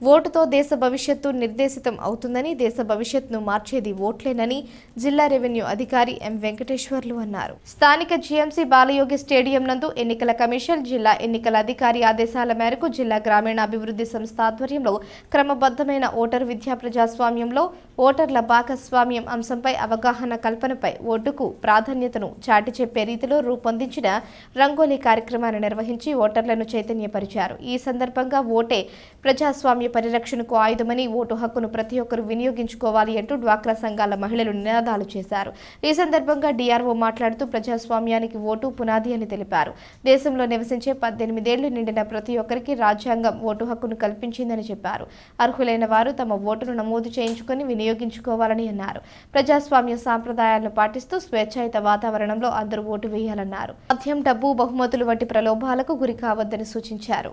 ఓటుతో దేశ భవిష్యత్తు నిర్దేశితం అవుతుందని దేశ భవిష్యత్తును మార్చేది ఓట్లేనని జిల్లా రెవెన్యూ అధికారి ఎం వెంకటేశ్వర్లు అన్నారు. స్థానిక జీఎంసీ బాలయోగి స్టేడియం నందు ఎన్నికల కమిషన్ జిల్లా ఎన్నికల అధికారి ఆదేశాల మేరకు జిల్లా గ్రామీణాభివృద్ధి సంస్థ ఆధ్వర్యంలో క్రమబద్ధమైన ఓటర్ విద్యా ప్రజాస్వామ్యంలో ఓటర్ల భాగస్వామ్యం అంశంపై అవగాహన కల్పనపై ఓటుకు ప్రాధాన్యతను చాటి చెప్పే రీతిలో రూపొందించిన రంగోలీ కార్యక్రమాన్ని నిర్వహించి ఓటర్లను చైతన్యపరిచారు. ఈ సందర్భంగా ఓటే ప్రజాస్వామ్య పరిరక్షణకు ఆయుధమని ఓటు హక్కును ప్రతి ఒక్కరు వినియోగించుకోవాలి అంటూ డ్వాక్రా సంఘాల మహిళలు నినాదాలు చేశారు. ఈ సందర్భంగా డిఆర్ఓ మాట్లాడుతూ ప్రజాస్వామ్యానికి ఓటు పునాది అని తెలిపారు. దేశంలో నివసించే పద్దెనిమిదేళ్ళు నిండిన ప్రతి ఒక్కరికి రాజ్యాంగం ఓటు హక్కును కల్పించిందని చెప్పారు. అర్హులైన వారు తమ ఓటును నమోదు చేయించుకొని వినియోగించుకోవాలని అన్నారు. ప్రజాస్వామ్య సాంప్రదాయాలను పాటిస్తూ స్వేచ్ఛాయుత వాతావరణంలో అందరూ ఓటు వేయాలన్నారు. మద్యం డబ్బు బహుమతులు వంటి ప్రలోభాలకు గురి కావద్దని సూచించారు.